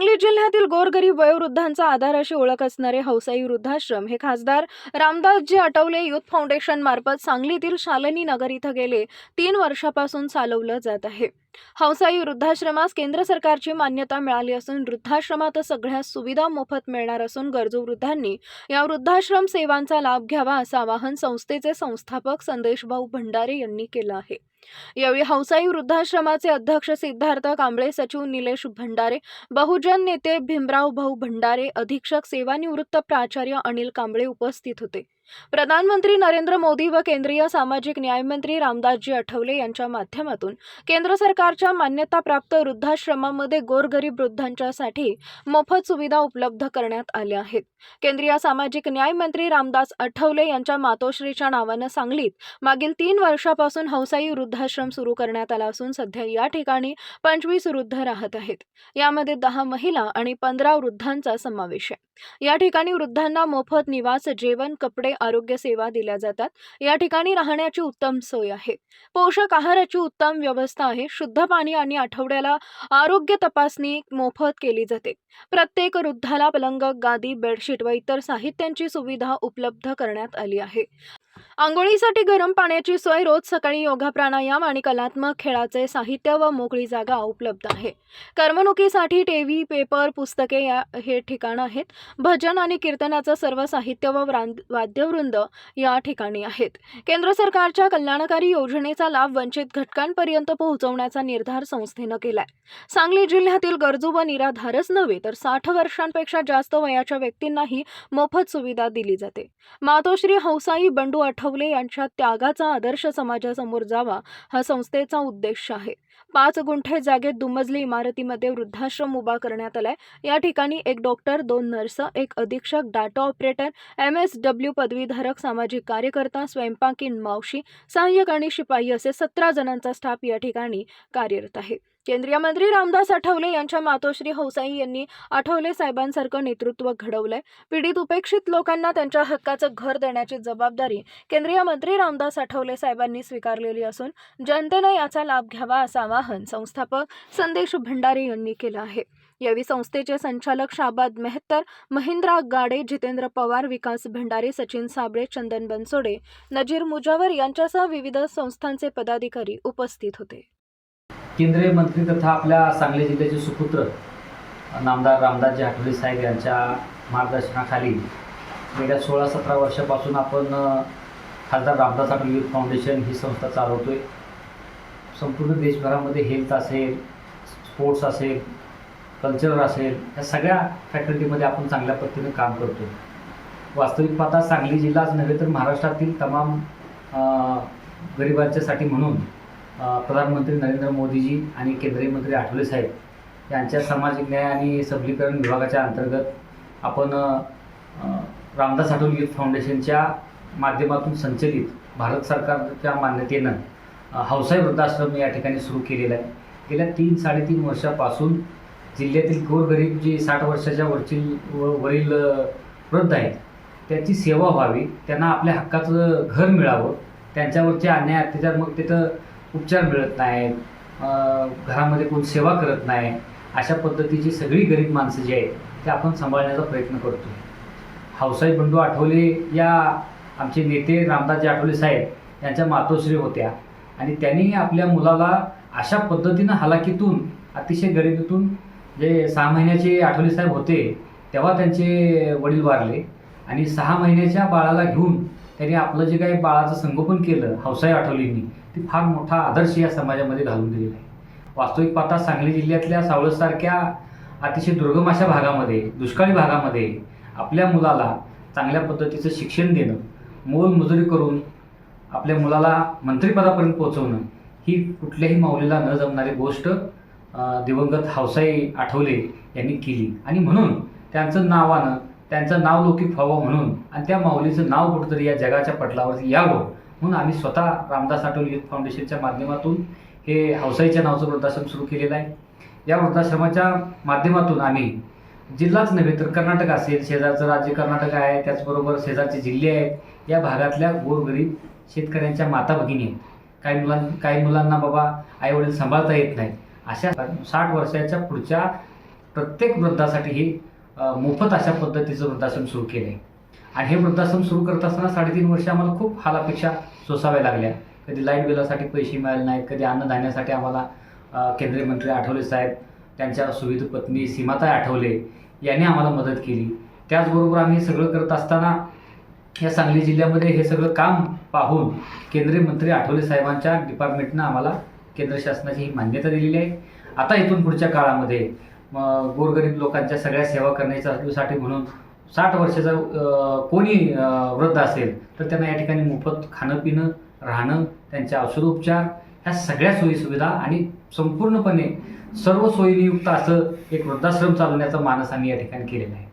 सांगली जिल्ह्यातील गोरगरीब वयोवृद्धांचा आधार अशी ओळख असणारे हौसाई वृद्धाश्रम हे खासदार रामदासजी आठवले युथ फाउंडेशन मार्फत सांगलीतील शालिनी नगर इथं गेले तीन वर्षापासून चालवलं जात आहे. हौसाई वृद्धाश्रमास केंद्र सरकारची मान्यता मिळाली असून वृद्धाश्रमात सगळ्या सुविधा मोफत मिळणार असून गरजू वृद्धांनी या वृद्धाश्रम सेवांचा लाभ घ्यावा असं आवाहन संस्थेचे संस्थापक संदेशभाऊ भंडारे यांनी केलं आहे. यावेळी हौसाई वृद्धाश्रमाचे अध्यक्ष सिद्धार्थ कांबळे सचिव निलेश भंडारे बहुजन नेते भीमराव भाऊ भंडारे अधीक्षक सेवानिवृत्त प्राचार्य अनिल कांबळे उपस्थित होते. प्रधानमंत्री नरेंद्र मोदी व केंद्रीय सामाजिक न्यायमंत्री रामदासजी आठवले यांच्या माध्यमातून केंद्र सरकारच्या मान्यताप्राप्त वृद्धाश्रमामध्ये गोरगरीब वृद्धांच्यासाठी मोफत सुविधा उपलब्ध करण्यात आल्या आहेत. केंद्रीय सामाजिक न्याय मंत्री रामदास आठवले यांच्या मातोश्रीच्या नावानं सांगलीत मागील तीन वर्षापासून हौसाई वृद्धाश्रम सुरू करण्यात आला असून सध्या या ठिकाणी पंचवीस वृद्ध राहत आहेत. यामध्ये दहा महिला आणि पंधरा वृद्धांचा समावेश आहे. या ठिकाणी वृद्धांना मोफत निवास जेवण कपडे आरोग्य सेवा दिल्या जातात. या ठिकाणी राहण्याची उत्तम सोय आहे. पोषक आहाराची उत्तम व्यवस्था आहे. शुद्ध पाणी आणि आठवड्याला आरोग्य तपासणी मोफत केली जाते. प्रत्येक वृद्धाला पलंग गादी बेडशीट व इतर साहित्यांची सुविधा उपलब्ध करण्यात आली आहे. आंघोळीसाठी गरम पाण्याची सोय रोज सकाळी योगा प्राणायाम आणि कलात्मक खेळाचे साहित्य व मोकळी जागा उपलब्ध आहे. करमणुकीसाठी टीव्ही पेपर पुस्तके या हे ठिकाण आहेत. भजन आणि कीर्तनाचं सर्व साहित्य व वाद्यवृंद या ठिकाणी आहेत. केंद्र सरकारच्या कल्याणकारी योजनेचा लाभ वंचित घटकांपर्यंत पोहोचवण्याचा निर्धार संस्थेनं केलाय. सांगली जिल्ह्यातील गरजू व निराधारच नव्हे तर साठ वर्षांपेक्षा जास्त वयाच्या व्यक्तींनाही मोफत सुविधा दिली जाते. मातोश्री हौसाई बंडू आठव आठवले यांच्या त्यागाचा आदर्श समाजासमोर जावा हा संस्थेचा उद्देश आहे. पाच गुंठे जागेत दुमजली इमारतीमध्ये वृद्धाश्रम उभा करण्यात आलाय. या ठिकाणी एक डॉक्टर दोन नर्स एक अधीक्षक data operator M S W पदवीधारक सामाजिक कार्यकर्ता स्वयंपाकीन मावशी सहाय्यक आणि शिपाई असे सतरा जणांचा स्टाफ या ठिकाणी कार्यरत आहे. केंद्रीय मंत्री रामदास आठवले यांच्या मातोश्री हौसाई यांनी आठवले साहेबांसारखं नेतृत्व घडवलंय. पीडित उपेक्षित लोकांना त्यांच्या हक्काचं घर देण्याची जबाबदारी केंद्रीय मंत्री रामदास आठवले साहेबांनी स्वीकारलेली असून जनतेनं याचा लाभ घ्यावा असं आवाहन संस्थापक संदेश भंडारे यांनी केलं आहे. यावेळी संस्थेचे संचालक शाबाद मेहतर महिंद्रा गाडे जितेंद्र पवार विकास भंडारे सचिन साबळे चंदन बनसोडे नजीर मुजावर यांच्यासह विविध संस्थांचे पदाधिकारी उपस्थित होते. केंद्रीय मंत्री तथा आपल्या सांगली जिल्ह्याचे सुपुत्र नामदार रामदासजी आठवले साहेब यांच्या मार्गदर्शनाखाली गेल्या सोळा सतरा वर्षापासून आपण खासदार रामदास आठवले युथ फाउंडेशन ही संस्था चालवतो आहे संपूर्ण देशभरामध्ये हेल्थ असेल स्पोर्ट्स असेल कल्चरल असेल या सगळ्या फॅकल्टीमध्ये आपण चांगल्या पद्धतीने काम करतो वास्तविक पाहता सांगली जिल्हाच नव्हे तर महाराष्ट्रातील तमाम गरिबांच्यासाठी म्हणून प्रधानमंत्री नरेंद्र मोदीजी आणि केंद्रीय मंत्री आठवले साहेब यांच्या सामाजिक न्याय आणि सबलीकरण विभागाच्या अंतर्गत आपण रामदास आठवले युथ फाउंडेशनच्या माध्यमातून संचलित भारत सरकारच्या मान्यतेनं हौसाई वृद्धाश्रम या ठिकाणी सुरू केलेला आहे. गेल्या तीन साडेतीन वर्षापासून जिल्ह्यातील गोरगरीब जे साठ वर्षाच्या वरची व- वरील वृद्ध आहेत त्याची सेवा व्हावी त्यांना आपल्या हक्काचं घर मिळावं त्यांच्यावरचे अन्याय अत्याचार मग तिथं उपचार मिळत नाहीत घरामध्ये कोण सेवा करत नाही अशा पद्धतीची सगळी गरीब माणसं जी आहेत ते आपण सांभाळण्याचा प्रयत्न करतो हौसाई बंडू आठवले या आमचे नेते रामदासजी आठवले साहेब यांच्या मातोश्री होत्या. आणि त्यांनी आपल्या मुलाला अशा पद्धतीनं हालाकीतून अतिशय गरिबीतून जे सहा महिन्याचे आठवले साहेब होते तेव्हा त्यांचे वडील वारले. आणि सहा महिन्याच्या बाळाला घेऊन त्यांनी आपलं जे काही बाळाचं संगोपन केलं हौसाई आठवलेंनी ती फार मोठा आदर्श या समाजामध्ये घालून दिलेला आहे. वास्तविक पाहता सांगली जिल्ह्यातल्या सावळसारख्या अतिशय दुर्गम अशा भागामध्ये दुष्काळी भागामध्ये आपल्या मुलाला चांगल्या पद्धतीचं शिक्षण देणं मोल मजुरी करून आपल्या मुलाला मंत्रिपदापर्यंत पोहोचवणं ही कुठल्याही माऊलीला न जमणारी गोष्ट दिवंगत हावसाई आठवले यांनी केली. आणि म्हणून त्यांचं नावानं त्यांचं नाव लौकिक व्हावं म्हणून आणि त्या माऊलीचं नाव कुठंतरी या जगाच्या पटलावरती यावं म्हणून आम्ही स्वतः रामदास आठवले युथ फाउंडेशनच्या माध्यमातून हे हौसाईच्या नावाचं वृद्धाश्रम सुरू केलेलं आहे. या वृद्धाश्रमाच्या माध्यमातून आम्ही जिल्हाच नव्हे तर कर्नाटक असेल शेजारचं राज्य कर्नाटक आहे त्याचबरोबर शेजारचे जिल्हे आहेत या भागातल्या गोरगरीब शेतकऱ्यांच्या माता भगिनी आहेत. काही मुलां काही मुलांना बाबा आईवडील सांभाळता येत नाही. अशा साठ वर्षाच्या पुढच्या प्रत्येक वृद्धासाठी हे मोफत अशा पद्धतीचं वृद्धाश्रम सुरू केलं आहे आणि हे वृद्धाश्रम सुरू करत असताना साडेतीन वर्ष आम्हाला खूप हालापेक्षा सोसाव्या लागल्या. कधी लाइट बिलासाठी पैसे मिळाले नाहीत कधी अन्नधान्यासाठी आम्हाला केंद्रीय मंत्री आठवले साहेब त्यांच्या सुविध पत्नी सीमाताई आठवले यांनी आम्हाला मदत केली. त्याचबरोबर आम्ही हे सगळं करत असताना या सांगली जिल्ह्यामध्ये हे सगळं काम पाहून केंद्रीय मंत्री आठवले साहेबांच्या डिपार्टमेंटनं आम्हाला केंद्र शासनाची ही मान्यता दिलेली आहे. आता इथून पुढच्या काळामध्ये मग गोरगरीब लोकांच्या सगळ्या सेवा करण्यासाठी म्हणून साठ वर्षाचा कोणी वृद्ध असेल तर त्यांना या ठिकाणी मोफत खाणं पिणं राहणं त्यांचे औषधोपचार ह्या सगळ्या सोयीसुविधा आणि संपूर्णपणे सर्व सोयीनियुक्त असं एक वृद्धाश्रम चालवण्याचा मानस आम्ही या ठिकाणी केलेला आहे.